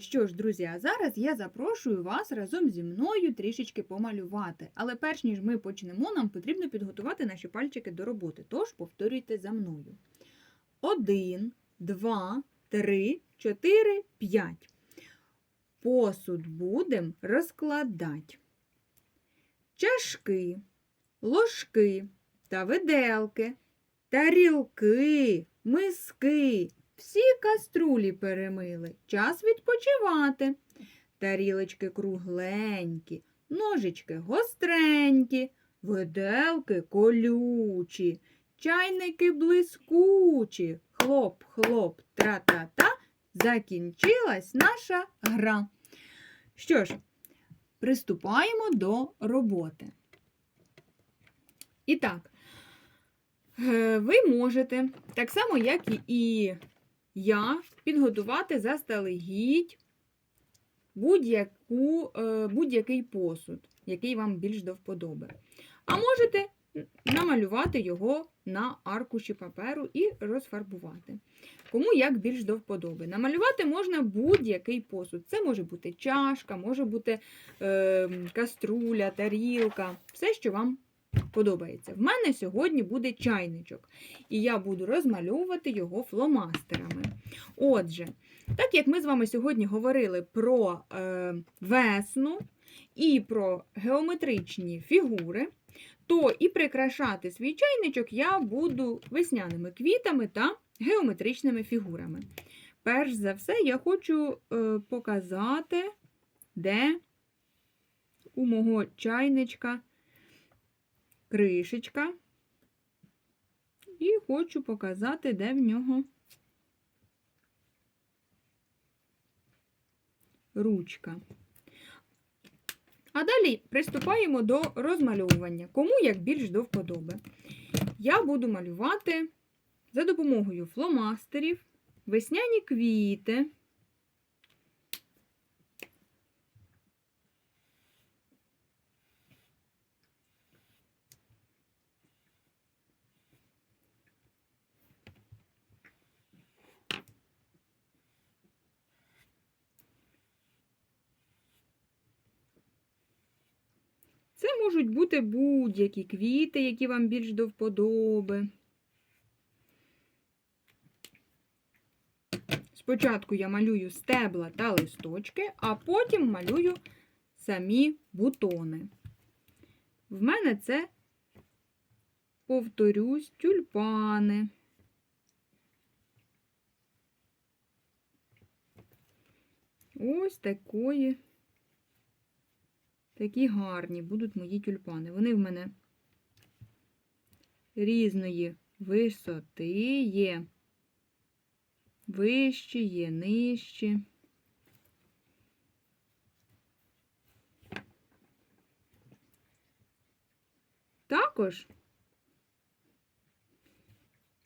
Що ж, друзі, а зараз я запрошую вас разом зі мною трішечки помалювати. Але перш ніж ми почнемо, нам потрібно підготувати наші пальчики до роботи. Тож повторюйте за мною. Один, два, три, чотири, п'ять. Посуд будем розкладати. Чашки, ложки та виделки, тарілки, миски. Всі каструлі перемили. Час відпочивати. Тарілочки кругленькі, ножички гостренькі, виделки колючі, чайники блискучі. Хлоп, хлоп, тра-та-та. Закінчилась наша гра. Що ж, приступаємо до роботи. І так, е, ви можете, так само, як і я, підготувати заздалегідь будь-яку, е, будь-який посуд, який вам більш до вподоби. А можете намалювати його на аркуші паперу і розфарбувати. Кому як більш до вподоби. Намалювати можна будь-який посуд. Це може бути чашка, може бути е, каструля, тарілка, все, що вам подобається. В мене сьогодні буде чайничок, і я буду розмальовувати його фломастерами. Отже, так як ми з вами сьогодні говорили про е, весну і про геометричні фігури, то і прикрашати свій чайничок я буду весняними квітами та геометричними фігурами. Перш за все, я хочу е, показати, де у мого чайничка кришечка. І хочу показати, де в нього ручка. А далі приступаємо до розмальовування. Кому як більш до вподоби. Я буду малювати за допомогою фломастерів, весняні квіти. Це можуть бути будь-які квіти, які вам більш до вподоби. Спочатку я малюю стебла та листочки, а потім малюю самі бутони. В мене це, повторюсь, тюльпани. Ось такої. Такі гарні будуть мої тюльпани. Вони в мене різної висоти є. Вищі, є нижчі. Також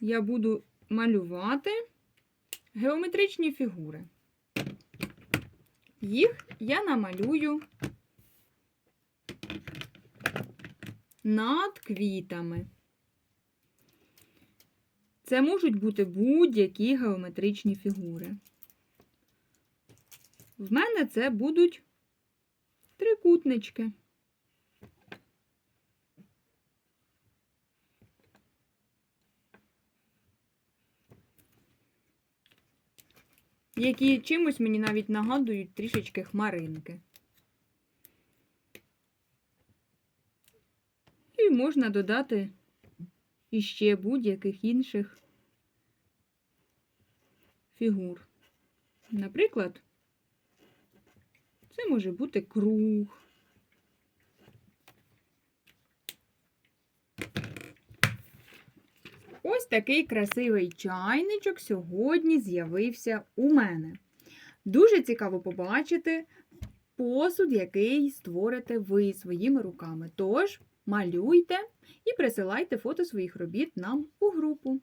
я буду малювати геометричні фігури. Їх я намалюю над квітами. Це можуть бути будь-які геометричні фігури. В мене це будуть трикутнички. Які чимось мені навіть нагадують трішечки хмаринки. І можна додати іще будь-яких інших фігур. Наприклад, це може бути круг. Ось такий красивий чайничок сьогодні з'явився у мене. Дуже цікаво побачити посуд, який створите ви своїми руками. Тож, малюйте і присилайте фото своїх робіт нам у групу.